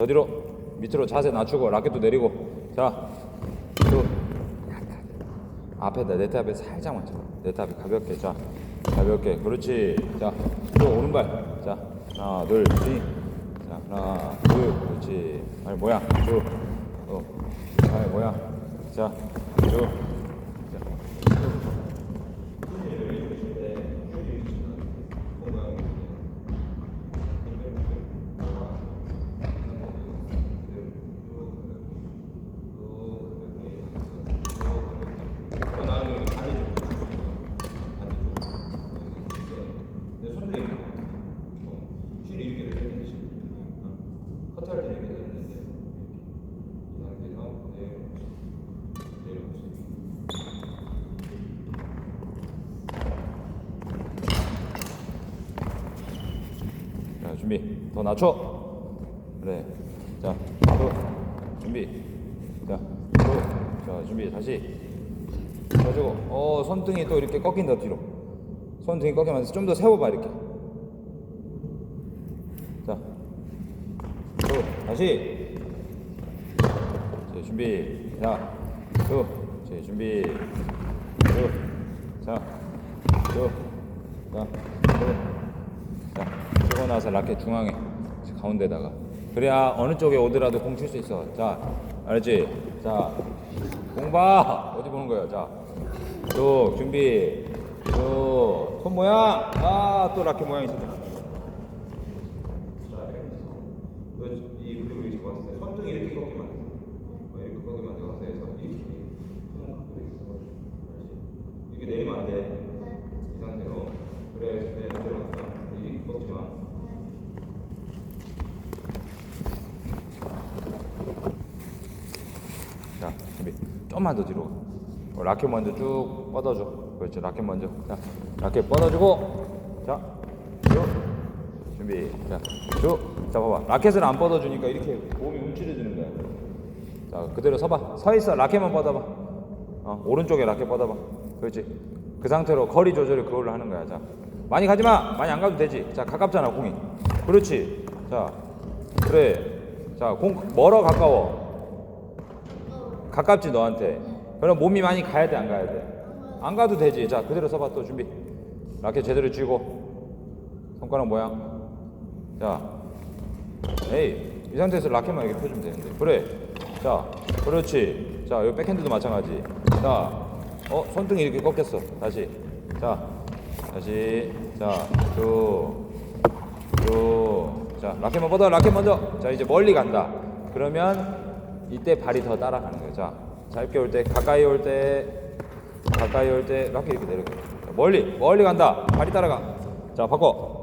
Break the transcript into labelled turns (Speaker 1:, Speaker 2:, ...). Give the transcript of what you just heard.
Speaker 1: 더 뒤로? 밑으로 자세 낮추고 라켓도 내리고. 자또 앞에다 네트 앞에 살짝만 쳐 네트 앞에 가볍게. 자 가볍게. 그렇지. 자또 오른발. 자 하나 둘셋자 하나 둘. 그렇지. 발 모양. 쭉또발 모양. 자쭉 자 준비. 더 낮춰. 그래. 자 또 준비. 자 또 자 준비. 다시. 가지고. 어 손등이 또 이렇게 꺾인다 뒤로. 손등이 꺾이면서 좀 더 세워봐 이렇게 자 또 다시 자 준비 자또 자, 준비 또 자 또 자 또 자, 치고 나서 라켓 중앙에 가운데다가 그래야 어느 쪽에 오더라도 공 칠 수 있어. 자, 알았지? 자, 공 봐 어디 보는 거야? 자, 쭉 준비, 쭉 손 모양. 아, 또 라켓 모양 있어. 이 그리고 이렇게 봤을 안 돼. 가서 이렇게 손 갖고 있어. 이렇게 내리면 안 돼. 이 상태로. 그래, 내 들어갔어. 이 꺾지 마. 자, 준비. 좀만 더 뒤로. 가. 어, 라켓 먼저 쭉 뻗어줘. 그렇지, 라켓 먼저. 자, 라켓 뻗어주고. 자, 쭉. 준비. 자, 쭉. 자, 봐봐. 라켓을 안 뻗어주니까 이렇게 몸이 움츠려지는 거야. 자, 그대로 서봐. 서 있어. 라켓만 뻗어봐. 어, 오른쪽에 라켓 뻗어봐. 그렇지. 그 상태로 거리 조절을 그걸로 하는 거야. 자, 많이 가지 마. 많이 안 가도 되지. 자, 가깝잖아, 공이. 그렇지. 자, 그래. 자, 공 멀어 가까워. 가깝지 너한테. 그럼 몸이 많이 가야 돼, 안 가야 돼? 안 가도 되지. 자, 그대로 서봐 또 준비. 라켓 제대로 쥐고 손가락 모양. 자, 에이 이 상태에서 라켓만 이렇게 펴주면 되는데. 그래. 자, 그렇지. 자, 이 백핸드도 마찬가지. 자, 어 손등이 이렇게 꺾였어. 다시. 자, 다시. 자, 쭉, 쭉. 자, 라켓만 뻗어. 라켓 먼저. 자, 이제 멀리 간다. 그러면 이때 발이 더 따라가는 거예요. 자, 짧게 올 때, 가까이 올 때, 가까이 올 때, 라켓 이렇게 내려가. 자, 멀리, 멀리 간다. 발이 따라가. 자, 바꿔.